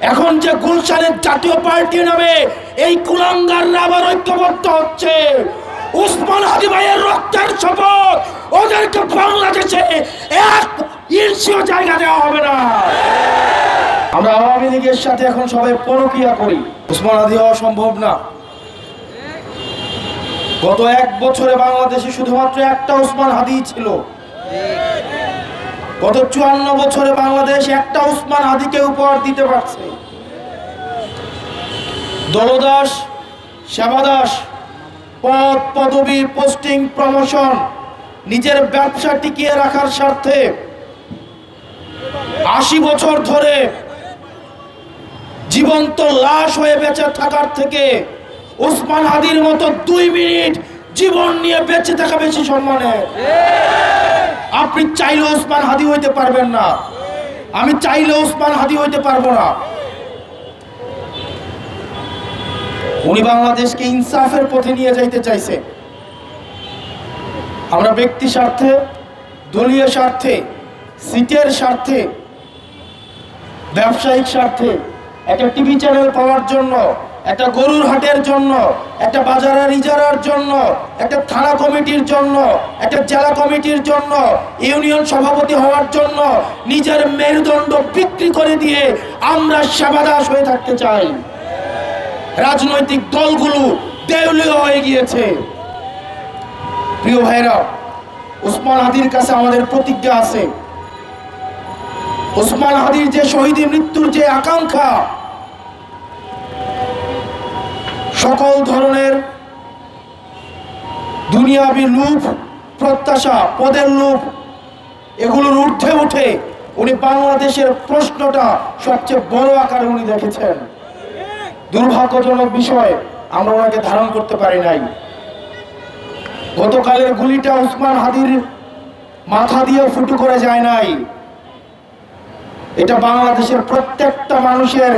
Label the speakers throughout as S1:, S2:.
S1: এখন যে গুলশানের জাতীয় পার্টি নামে এই কুলাঙ্গাররা আবার ঐক্যবদ্ধ হচ্ছে। উসমান হাদি ভাইয়ের রক্তের শপথ, ওদেরকে বাংলাদেশে এক ইঞ্চিও জায়গা দেওয়া হবে না। আমরা আওয়ামী লীগের সাথে এখন সবাই পরকিয়া করি। উসমান হাদি হওয়া সম্ভব না। গত এক বছরে বাংলাদেশে শুধুমাত্র একটা উসমান হাদি ছিল। গত চুয়ান্ন বছরে বাংলাদেশ একটা উসমান হাদিকে উপহার দিতে পারছে। দলদাস, সেবাদাস, পদ, পদবি, পোস্টিং, প্রমোশন, নিজের ব্যবসা টিকিয়ে রাখার স্বার্থে আশি বছর ধরে জীবন্ত লাশ হয়ে বেঁচে থাকার থেকে উসমান হাদির মতো দুই মিনিট জীবন নিয়ে বেঁচে থাকা বেশি সম্মানের। আপনি চাইলে ওসমান হাদি হইতে পারবেন না। আমি চাইলে ওসমান হাদি হইতে পারব না। উনি বাংলাদেশকে ইনসাফের পথে নিয়ে যাইতে চাইছে। আমরা ব্যক্তি স্বার্থে, দলীয় স্বার্থে, সিটের স্বার্থে, ব্যবসায়িক স্বার্থে, একটা টিভি চ্যানেল পাওয়ার জন্য একটা গরুর হাটের জন্য, একটা বাজারের ইজারার জন্য, একটা থানা কমিটির জন্য, একটা জেলা কমিটির জন্য, ইউনিয়ন সভাপতি হওয়ার জন্য নিজের মেরুদণ্ড বিক্রি করে দিয়ে আমরা সেবাদাস হয়ে থাকতে চাই। রাজনৈতিক দলগুলো দেউলিয়া হয়ে গিয়েছে। প্রিয় ভাইরা, উসমান হাদির কাছে আমাদের প্রতিজ্ঞা আছে। উসমান হাদির যে শহীদী মৃত্যুর যে আকাঙ্ক্ষা সকল ধরনের দুনিয়াবি লোভ প্রত্যাশা, পদের লোভ এগুলোর ঊর্ধ্বে উঠে উনি বাংলাদেশের প্রশ্নটা সবচেয়ে বড় আকারে উনি দেখেছেন। দুর্ভাগ্যজনক বিষয়, আমরা ওনাকে ধারণ করতে পারি নাই। গতকালের গুলিটা উসমান হাদির মাথা দিয়ে ফুটু করে যায় নাই। এটা বাংলাদেশের প্রত্যেকটা মানুষের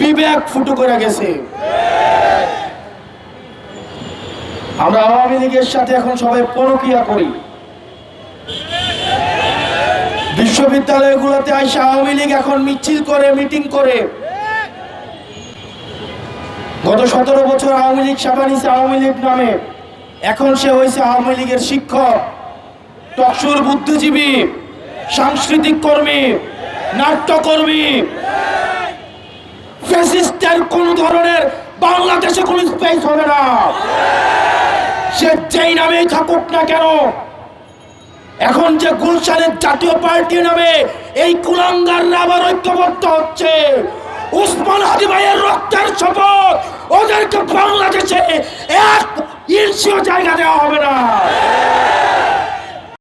S1: বিবেক ফুটু করে গেছে। আমরা আওয়ামী লীগের সাথে এখন সবাই পরকিয়া করি। বিশ্ববিদ্যালয়গুলোতে আইসা আওয়ামী লীগ এখন মিছিল করে, মিটিং করে। গত সতেরো বছর আওয়ামী লীগ সাবানিছে আওয়ামী লীগ নামে। এখন সে হয়েছে আওয়ামী লীগের শিক্ষক টকসুর বুদ্ধিজীবী, সাংস্কৃতিক কর্মী, নাট্যকর্মী। ফ্যাসিস্টের কোন ধরনের বাংলাদেশে কোন স্পেস হবে না। সে যেই নামেই থাকুক না কেন, এখন যে গুলশানের জাতীয় পার্টি নামে এই কুলাঙ্গাররা আবার ঐক্যবদ্ধ হচ্ছে। উসমান হাজি ভাইয়ের রক্তের শপথ, ওদেরকে বাংলাদেশে এক ইঞ্চিও জায়গা দেওয়া হবে না।